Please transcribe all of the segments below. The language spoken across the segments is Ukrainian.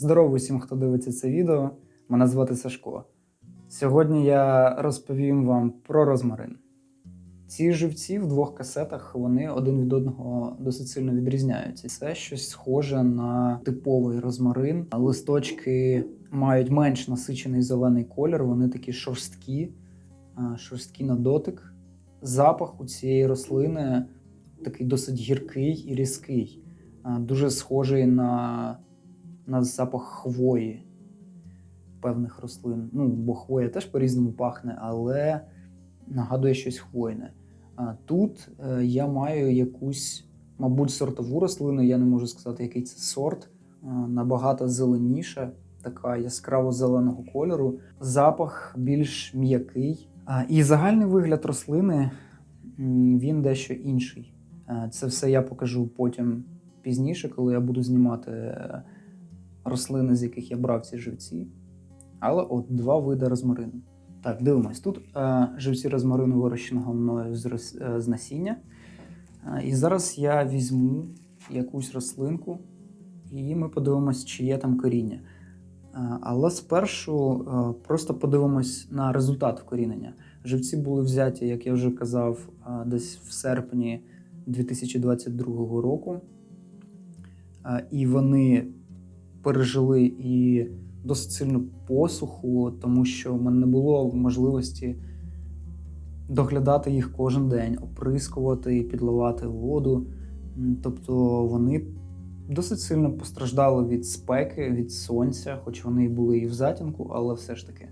Здорово усім, хто дивиться це відео. Мене звати Сашко. Сьогодні я розповім вам про розмарин. Ці живці в двох касетах вони один від одного досить сильно відрізняються. Це щось схоже на типовий розмарин. Листочки мають менш насичений зелений колір, вони такі шорсткі, шорсткі на дотик. Запах у цієї рослини такий досить гіркий і різкий, дуже схожий на, на запах хвої певних рослин. Ну, бо хвоя теж по-різному пахне, але нагадує щось хвойне. А тут е, я маю якусь, мабуть, сортову рослину, я не можу сказати, який це сорт. А, набагато зеленіша, така яскраво зеленого кольору. Запах більш м'який. І загальний вигляд рослини він дещо інший. Е, Це все я покажу потім пізніше, коли я буду знімати е, рослини, з яких я брав ці живці. Але от два види розмарину. Так, дивимось. Тут е, живці розмарину вирощеного мною з, е, з насіння. Е, і зараз я візьму якусь рослинку, і ми подивимось, чи є там коріння. Е, але спершу е, просто подивимось на результат вкорінення. Живці були взяті, як я вже казав, е, десь в серпні 2022 року. Е, І вони пережили і досить сильну посуху, тому що в мене не було можливості доглядати їх кожен день, оприскувати і підливати воду. Тобто вони досить сильно постраждали від спеки, від сонця, хоч вони і були і в затінку, але все ж таки.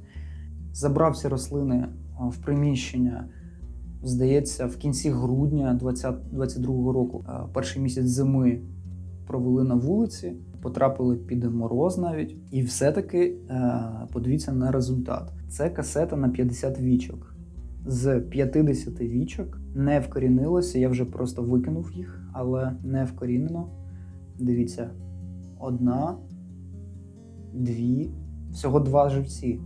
Забрав ці рослини в приміщення, здається, в кінці грудня 2022 року. Перший місяць зими провели на вулиці, потрапили під мороз навіть. І все-таки е, подивіться на результат. Це касета на 50 вічок. З 50 вічок не вкорінилося, я вже просто викинув їх, але не вкорінено. Дивіться, одна, дві, всього два живці.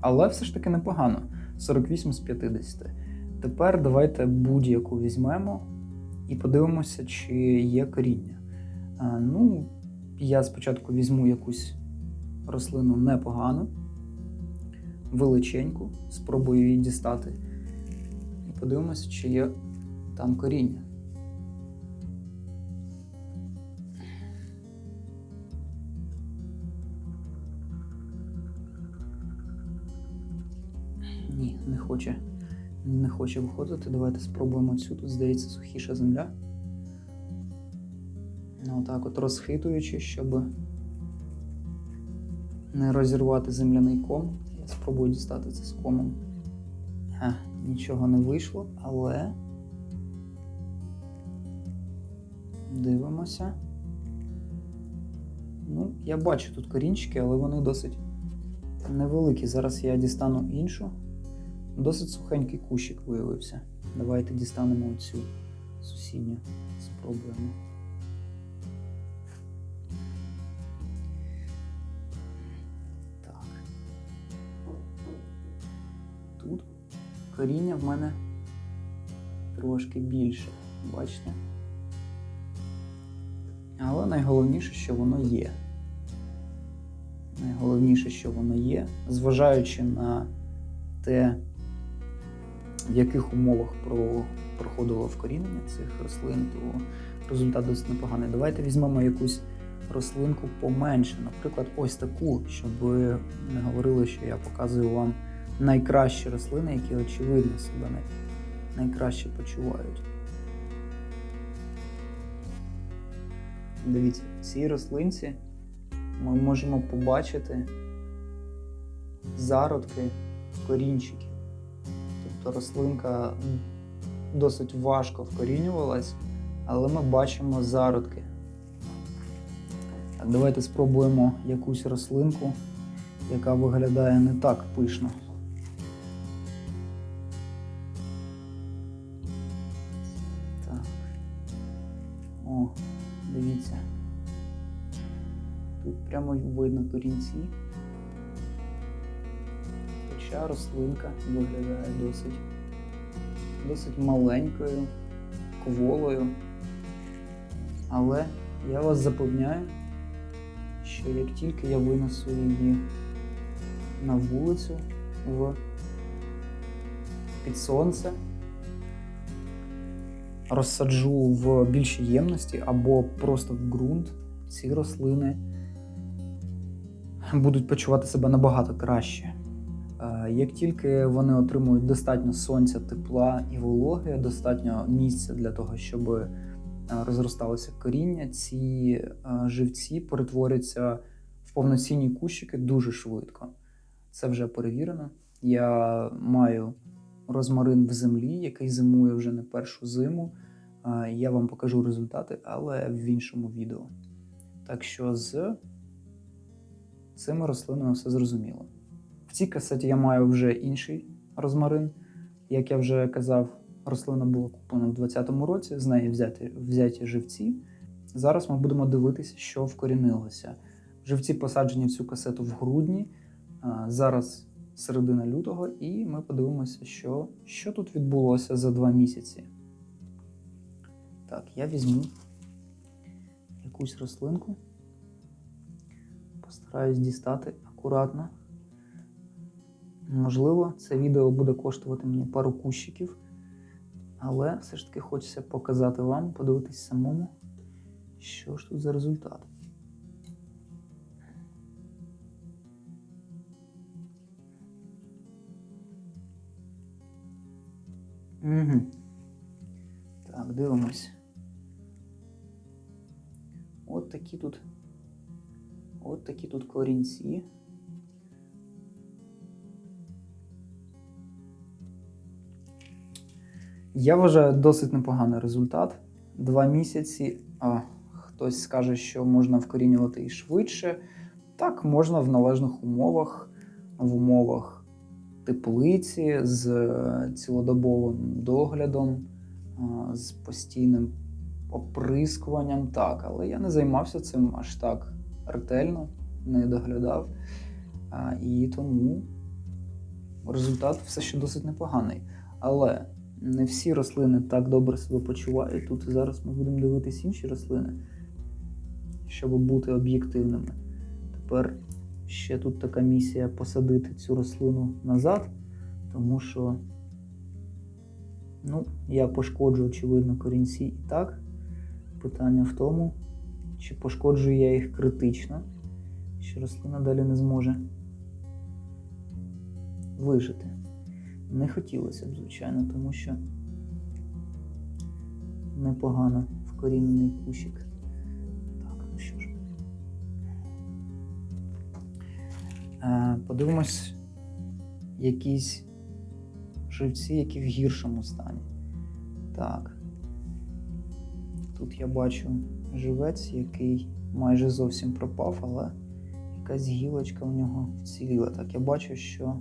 Але все ж таки непогано. 48 з 50. Тепер давайте будь-яку візьмемо і подивимося, чи є коріння. А, ну, я спочатку візьму якусь рослину непогану, величеньку, спробую її дістати. І подивимося, чи є там коріння. Ні, не хоче. Не хоче виходити. Давайте спробуємо цю. Тут, здається, сухіша земля. Ну, отак от розхитуючи, щоб не розірвати земляний ком. Я спробую дістати це з комом. А, нічого не вийшло, але дивимося. Ну, я бачу тут корінчики, але вони досить невеликі. Зараз я дістану іншу. Досить сухенький кущик виявився. Давайте дістанемо оцю сусідню. Спробуємо. Тут коріння в мене трошки більше, бачите? Але найголовніше, що воно є. Найголовніше, що воно є, зважаючи на те, в яких умовах про, проходило вкорінення цих рослин, то результат досить непоганий. Давайте візьмемо якусь рослинку поменше, наприклад, ось таку, щоб не говорили, що я показую вам найкращі рослини, які очевидно себе най- найкраще почувають. Дивіться, в цій рослинці ми можемо побачити зародки корінчиків. Тобто рослинка досить важко вкорінювалась, але ми бачимо зародки. Давайте спробуємо якусь рослинку, яка виглядає не так пишно. Тут прямо видно корінці. Хоча рослинка виглядає досить, досить маленькою, кволою. Але я вас запевняю, що як тільки я винесу її на вулицю в під сонце, розсаджу в більшій ємності або просто в ґрунт, ці рослини будуть почувати себе набагато краще. Е, Як тільки вони отримують достатньо сонця, тепла і вологи, достатньо місця для того, щоб е, розросталося коріння, ці е, живці перетворяться в повноцінні кущики дуже швидко. Це вже перевірено. Я маю розмарин в землі, який зимує вже не першу зиму. Я вам покажу результати, але в іншому відео. Так що з цими рослинами все зрозуміло. В цій касеті я маю вже інший розмарин. Як я вже казав, рослина була куплена в 2020 році, з неї взяті, взяті живці. Зараз ми будемо дивитися, що вкорінилося. Живці посаджені в цю касету в грудні. Зараз середина лютого, і ми подивимося, що, що тут відбулося за два місяці. Так, я візьму якусь рослинку. Постараюсь дістати акуратно. Можливо, це відео буде коштувати мені пару кущиків, але все ж таки хочеться показати вам, подивитись самому, що ж тут за результат. Угу. Так, дивимось. От такі тут. От такі тут корінці. Я вважаю досить непоганий результат. Два місяці. А, хтось скаже, що можна вкорінювати і швидше. Так, можна в належних умовах, в умовах теплиці з е, цілодобовим доглядом, з постійним оприскуванням. Так, але я не займався цим аж так ретельно, не доглядав. І тому результат все ще досить непоганий. Але не всі рослини так добре себе почувають. Тут і зараз ми будемо дивитись інші рослини, щоб бути об'єктивними. Тепер ще тут така місія посадити цю рослину назад, тому що ну, я пошкоджу, очевидно, корінці і так. Питання в тому, чи пошкоджую я їх критично, що рослина далі не зможе вижити. Не хотілося б, звичайно, тому що непогано вкорінений кущик. Так, ну що ж. Е, подивимось якісь живці, які в гіршому стані. Так. Тут я бачу живець, який майже зовсім пропав, але якась гілочка в нього вціліла. Так, я бачу, що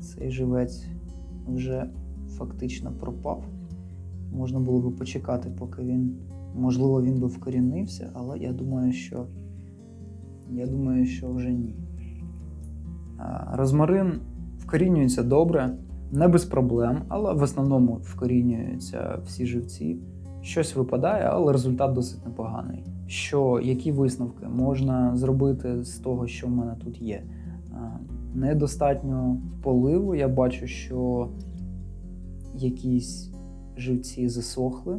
цей живець вже фактично пропав. Можна було би почекати, поки він. Можливо, він би вкорінився, але я думаю, що я думаю, що вже ні. Розмарин вкорінюється добре, не без проблем, але в основному вкорінюються всі живці. Щось випадає, але результат досить непоганий. Що, які висновки можна зробити з того, що в мене тут є? Недостатньо поливу. Я бачу, що якісь живці засохли,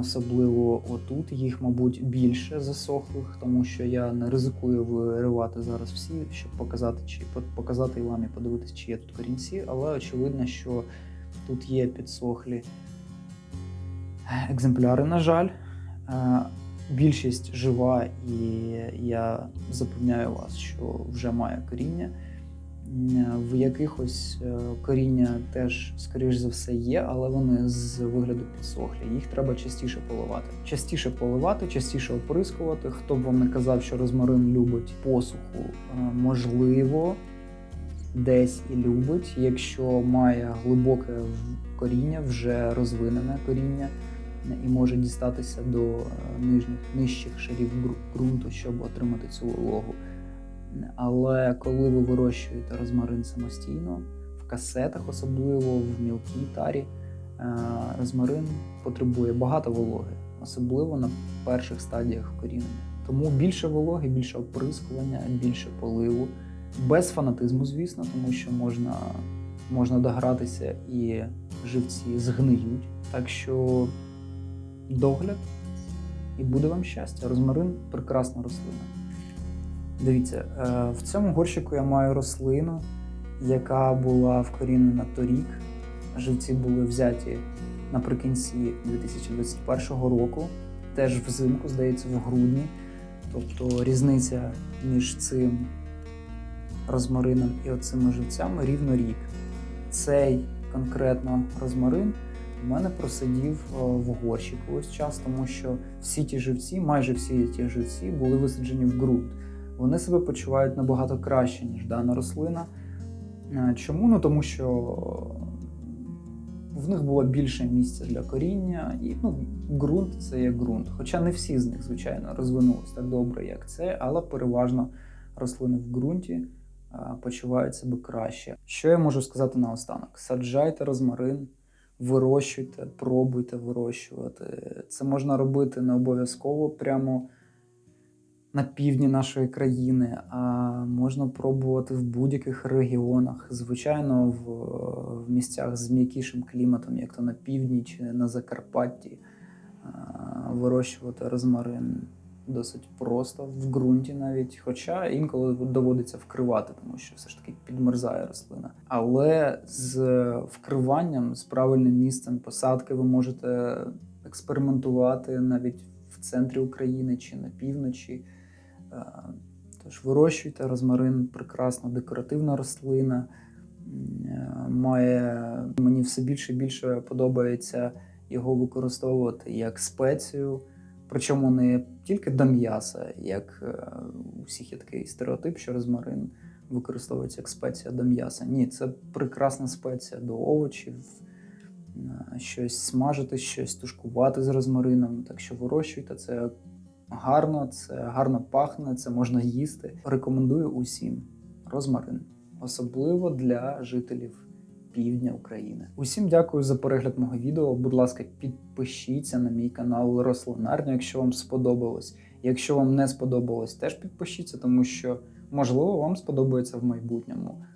особливо отут. Їх, мабуть, більше засохлих, тому що я не ризикую виривати зараз всі, щоб показати, чи показати вам і подивитися, чи є тут корінці, але очевидно, що тут є підсохлі екземпляри, на жаль. Е, Більшість жива, і я запевняю вас, що вже має коріння. В якихось е, коріння теж, скоріш за все, є, але вони з вигляду підсохлі. Їх треба частіше поливати. Частіше поливати, частіше оприскувати. Хто б вам не казав, що розмарин любить посуху, е, можливо, десь і любить, якщо має глибоке коріння, вже розвинене коріння, і може дістатися до е, нижніх нижчих шарів ґрунту, щоб отримати цю вологу. Але коли ви вирощуєте розмарин самостійно, в касетах, особливо в мілкій тарі, е, розмарин потребує багато вологи. особливо на перших стадіях вкорінення. Тому більше вологи, більше оприскування, більше поливу, без фанатизму, звісно, тому що можна, можна догратися і живці згниють. Так що догляд і буде вам щастя. Розмарин прекрасна рослина. Дивіться, е, в цьому горщику я маю рослину, яка була вкорінена торік. Живці були взяті наприкінці 2021 року, теж взимку, здається, в грудні. Тобто різниця між цим розмарином і оцими живцями рівно рік. Цей конкретно розмарин у мене просидів е, в горщику ось час, тому що всі ті живці, майже всі ті живці були висаджені в ґрунт. Вони себе почувають набагато краще, ніж дана рослина. Е, Чому? Ну тому що в них було більше місця для коріння, і ну, ґрунт це є ґрунт. Хоча не всі з них, звичайно, розвинулись так добре, як це, але переважно рослини в ґрунті почувають себе краще. Що я можу сказати наостанок? Саджайте розмарин, вирощуйте, пробуйте вирощувати. Це можна робити не обов'язково прямо на півдні нашої країни, а можна пробувати в будь-яких регіонах. Звичайно, в, в місцях з м'якішим кліматом, як то на півдні чи на Закарпатті, вирощувати розмарин досить просто в ґрунті навіть, хоча інколи доводиться вкривати, тому що все ж таки підмерзає рослина. Але з вкриванням, з правильним місцем посадки ви можете експериментувати навіть в центрі України чи на півночі. Е, Тож вирощуйте розмарин, прекрасна декоративна рослина. Е, Має мені все більше і більше подобається його використовувати як спецію. Причому не тільки до м'яса, як е, у всіх є такий стереотип, що розмарин використовується як спеція до м'яса. Ні, це прекрасна спеція до овочів, щось смажити, щось тушкувати з розмарином. Так що вирощуйте це гарно, це гарно пахне, це можна їсти. Рекомендую усім розмарин, особливо для жителів півдня України. Усім дякую за перегляд мого відео. Будь ласка, підпишіться на мій канал Рослинарня, якщо вам сподобалось. Якщо вам не сподобалось, теж підпишіться, тому що можливо вам сподобається в майбутньому.